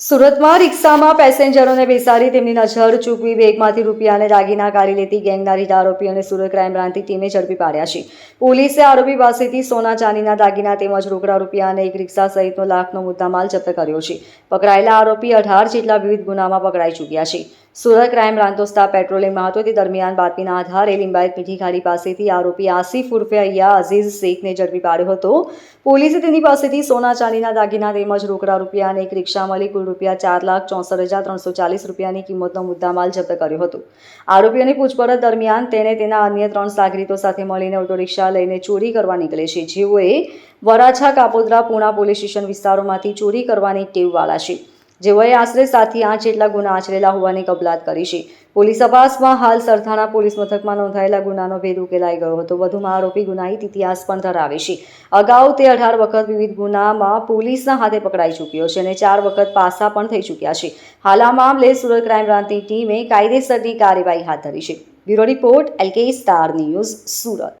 સુરતમાં રિક્ષામાં પેસેન્જરોને બેસાડી તેમની નજર ચૂકવી બેગમાંથી રૂપિયા અને દાગીના કાઢી લેતી ગેંગના રીઢ આરોપીઓને સુરત ક્રાઇમ બ્રાન્ચની ટીમે ઝડપી પાડ્યા છે. પોલીસે આરોપી પાસેથી સોના ચાંદીના દાગીના તેમજ રોકડા રૂપિયા અને એક રિક્ષા સહિતનો લાખનો મુદ્દામાલ જપ્ત કર્યો છે. પકડાયેલા આરોપી અઢાર જેટલા વિવિધ ગુનામાં પકડાઈ ચૂક્યા છે. સુરત ક્રાઇમ બ્રાન્ચ સ્ટાફ પેટ્રોલિંગમાં હતો તે દરમિયાન બાતમીના આધારે લિંબાયત મીઠી ખાડી પાસેથી આરોપી આસિફ ઉર્ફે અય્યા અઝીઝ શેખને ઝડપી પાડ્યો હતો. પોલીસે તેની પાસેથી સોના ચાંદીના દાગીના તેમજ રોકડા રૂપિયા અને એક રિક્ષા મળી કુલ રૂપિયા ચાર લાખ ચોસઠ હજાર ત્રણસો ચાલીસ રૂપિયાની કિંમતનો મુદ્દામાલ જપ્ત કર્યો હતો. આરોપીઓની પૂછપરછ દરમિયાન તેને તેના અન્ય ત્રણ સાગરીતો સાથે મળીને ઓટો રિક્ષા લઈને ચોરી કરવા નીકળે છે. જેઓએ વરાછા, કાપોદ્રા, પૂણા પોલીસ સ્ટેશન વિસ્તારોમાંથી ચોરી કરવાની ટેવવાળા છે. જેઓએ આશરે સાતથી આઠ જેટલા ગુના આચરેલા હોવાની કબલાત કરી છે. પોલીસ તપાસમાં હાલ સરથાણા પોલીસ મથકમાં નોંધાયેલા ગુનાનો ભેદ ઉકેલાઈ ગયો હતો. વધુમાં આરોપી ગુનાહિત ઇતિહાસ પણ ધરાવે છે. અગાઉ તે અઢાર વખત વિવિધ ગુનામાં પોલીસના હાથે પકડાઈ ચૂક્યો છે અને ચાર વખત પાસા પણ થઈ ચૂક્યા છે. હાલ આ મામલે સુરત ક્રાઇમ બ્રાન્ચની ટીમે કાયદેસરની કાર્યવાહી હાથ ધરી છે. Bureau report LK star news Surat.